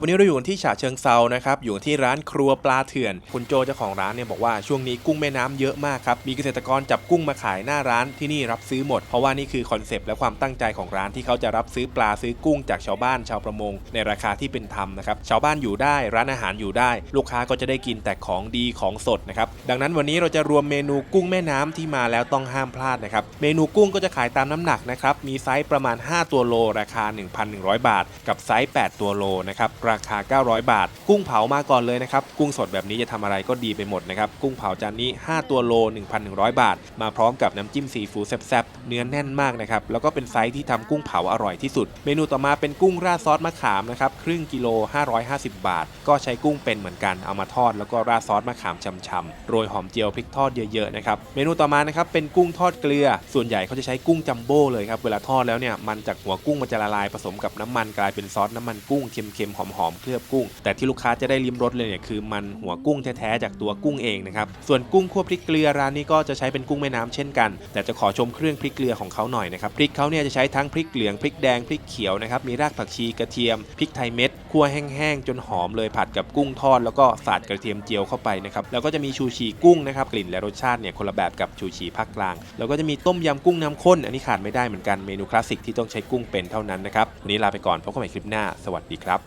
วันนี้เราอยู่กันที่ฉะเชิงเซานะครับ อยู่ที่ร้านครัวปลาเถื่อน คุณโจเจ้าของร้านเนี่ยบอกว่าช่วงนี้กุ้งแม่น้ำเยอะมากครับ มีเกษตรกรจับกุ้งมาขายหน้าร้านที่นี่รับซื้อหมด เพราะว่านี่คือคอนเซปต์และความตั้งใจของร้านที่เขาจะรับซื้อปลาซื้อกุ้งจากชาวบ้านชาวประมง ในราคาที่เป็นธรรมนะครับ ชาวบ้านอยู่ได้ร้านอาหารอยู่ได้ ลูกค้าก็จะได้กินแต่ของดีของสดนะครับ ดังนั้นวันนี้เราจะรวมเมนูกุ้งแม่น้ำที่มาแล้วต้องห้ามพลาดนะครับ เมนูกุ้งก็จะขายตามน้ำหนักนะครับ มีไซส์ประมาณ 5 ตัวโล ราคา 1,100 บาท กับไซส์ 8 ตัวโลนะครับราคา 900 บาท กุ้งเผามาก่อนเลยนะครับ กุ้งสดแบบนี้จะทำอะไรก็ดีไปหมดนะครับ กุ้งเผาจานนี้ 5 ตัวโล 1,100 บาท มาพร้อมกับน้ำจิ้มซีฟู้ดแซ่บๆ เนื้อแน่นมากนะครับ แล้วก็เป็นไซส์ที่ทำกุ้งเผาอร่อยที่สุด เมนูต่อมาเป็นกุ้งราดซอสมะขามนะครับ ครึ่งกิโล 550 บาท ก็ใช้กุ้งเป็นเหมือนกัน เอามาทอดแล้วก็ราดซอสมะขามช่ำๆ โรยหอมเจียวพริกทอดเยอะๆนะครับ เมนูต่อมานะครับเป็นกุ้งทอดเกลือ ส่วนใหญ่เขาจะใช้กุ้งจัมโบ้เลยครับ เวลาทอดแล้วเนี่ยมันจากหัวกุ้งมันจะละลายผสมกับน้ำมันกลายเป็นซอสน้ำมันกุ้งเค็มๆหอมๆเคลือบกุ้ง แต่ที่ลูกค้าจะได้ลิ้มรสเลยเนี่ยคือมันหัวกุ้งแท้ๆจากตัวกุ้งเองนะครับส่วนกุ้งคั่วพริกเกลือร้านนี้ก็จะใช้เป็นกุ้งแม่น้ำเช่นกัน แต่จะขอชมเครื่องพริกเกลือของเขาหน่อยนะครับพริกเขาเนี่ยจะใช้ทั้งพริกเหลืองพริกแดงพริกเขียวนะครับมีรากผักชีกระเทียมพริกไทยเม็ดคั่วแห้งๆจนหอมเลยผัดกับกุ้งทอดแล้วก็สาดกระเทียมเจียวเข้าไปนะครับแล้วก็จะมีชูชีกุ้งนะครับกลิ่นและรสชาติเนี่ยคนละแบบกับชูชีภาคกลาง แล้วก็จะมีต้มยำกุ้งน้ำข้นอันนี้ขาดไม่ได้เหมือนกันเมนูคลาสสิกที่ต้องใช้กุ้งเป็นเท่านั้นนะครับวันนี้ลาไปก่อนพบกันใหม่คลิปหน้า สวัสดีครับ